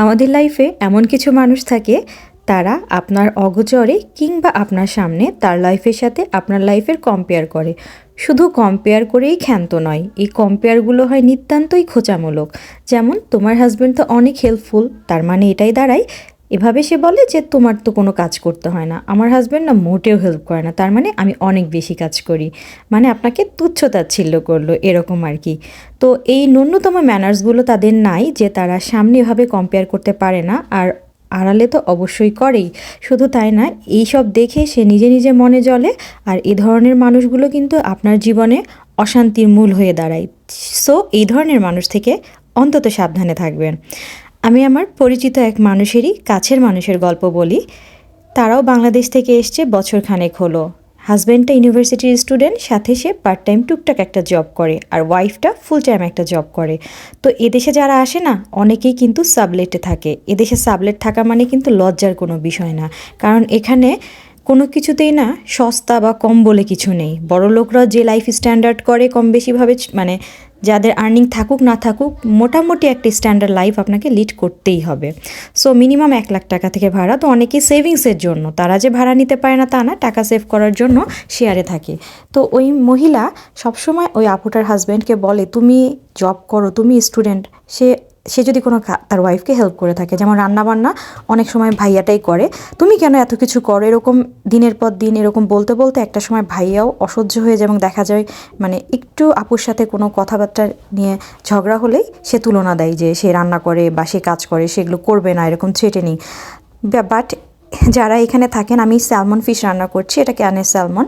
আমাদের লাইফে এমন কিছু মানুষ থাকে, তারা আপনার অগোচরে কিংবা আপনার সামনে তার লাইফের সাথে আপনার লাইফের কম্পেয়ার করে। শুধু কম্পেয়ার করেই ক্ষান্ত নয়, এই কম্পেয়ারগুলো হয় নিতান্তই খোঁচামূলক। যেমন, তোমার হাজব্যান্ড তো অনেক হেল্পফুল তার মানে এটাই দাঁড়ায় এভাবে সে বলে যে, তোমার তো কোনো কাজ করতে হয় না। আমার হাজব্যান্ড না মোটেও হেল্প করে না। তার মানে আমি অনেক বেশি কাজ করি। মানে আপনাকে তুচ্ছ তাচ্ছিল্য করল এরকম আর কি। তো এই ন্যূনতম ম্যানার্সগুলো তাদের নাই যে, তারা সামনে এভাবে কম্পেয়ার করতে পারে না। আর আড়ালে তো অবশ্যই করেই। শুধু তাই না, এইসব দেখে সে নিজে নিজে মনে জ্বলে আর এই ধরনের মানুষগুলো কিন্তু আপনার জীবনে অশান্তির মূল হয়ে দাঁড়ায়। সো এই ধরনের মানুষ থেকে অন্তত সাবধানে থাকবেন। আমি আমার পরিচিত এক মানুষেরই কাছের মানুষের গল্প বলি। তারাও বাংলাদেশ থেকে এসছে বছর খানেক হলো। হাজব্যান্ডটা ইউনিভার্সিটির স্টুডেন্ট, সাথে সে পার্ট টাইম টুকটাক একটা জব করে আর ওয়াইফটা ফুল টাইম একটা জব করে। তো এদেশে যারা আসে না, অনেকেই কিন্তু সাবলেটে থাকে। এদেশে সাবলেট থাকা মানে কিন্তু লজ্জার কোনো বিষয় না। কারণ এখানে কোনো কিছুতেই না সস্তা বা কম বলে কিছু নেই। বড় লোকরা যে লাইফ স্ট্যান্ডার্ড করে, কম বেশিভাবে মানে যাদের আর্নিং থাকুক, না থাকুক, মোটামুটি একটা স্ট্যান্ডার্ড লাইফ আপনাকে লিড করতেই হবে। সো মিনিমাম এক লাখ টাকা থেকে ভাড়া তো অনেকেই সেভিংসের জন্য। তারা যে ভাড়া নিতে পারে না তা না, টাকা সেভ করার জন্য শেয়ারে থাকে। তো ওই মহিলা সবসময় ওই আপুটার হাজব্যান্ডকে বলে, তুমি জব করো, তুমি স্টুডেন্ট সে সে যদি কোনো তার ওয়াইফকে হেল্প করে থাকে, যেমন রান্নাবান্না অনেক সময় ভাইয়াটাই করে, তুমি কেন এত কিছু করো? এরকম দিনের পর দিন, এরকম বলতে বলতে একটা সময় ভাইয়াও অসহ্য হয়ে যায় এবং দেখা যায় মানে একটু আপুর সাথে কোনো কথাবার্তা নিয়ে ঝগড়া হলেই সে তুলনা দেয় যে সে রান্না করে বা সে কাজ করে সেগুলো করবে না, এরকম থ্রেটেনিং বাট যারা এখানে থাকেন, আমি স্যালমন ফিশ রান্না করছি, এটা ক্যানের স্যালমন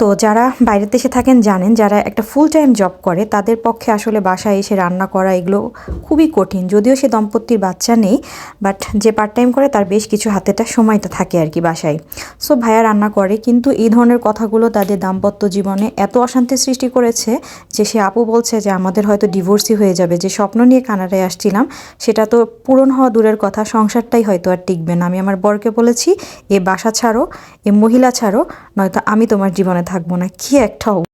তো যারা বাইরের দেশে থাকেন জানেন, যারা একটা ফুল টাইম জব করে, তাদের পক্ষে আসলে বাসায় এসে রান্না করা এগুলো খুবই কঠিন। যদিও সে দম্পতির বাচ্চা নেই বাট যে পার্ট টাইম করে তার বেশ কিছু হাতেটা সময়টা থাকে আর কি বাসায়। সো ভাইয়া রান্না করে, কিন্তু এই ধরনের কথাগুলো তাদের দাম্পত্য জীবনে এত অশান্তির সৃষ্টি করেছে যে সে আপু বলছে যে, আমাদের হয়তো ডিভোর্সই হয়ে যাবে। যে স্বপ্ন নিয়ে কানাডায় আসছিলাম, সেটা তো পূরণ হওয়া দূরের কথা, সংসারটাই হয়তো আর টিকবে না। আমি আমার বরকে বলেছি, এ বাসা ছাড়ো, এ মহিলা ছাড়ো, নয়তো আমি তোমার জীবনে থাকব না কি একটা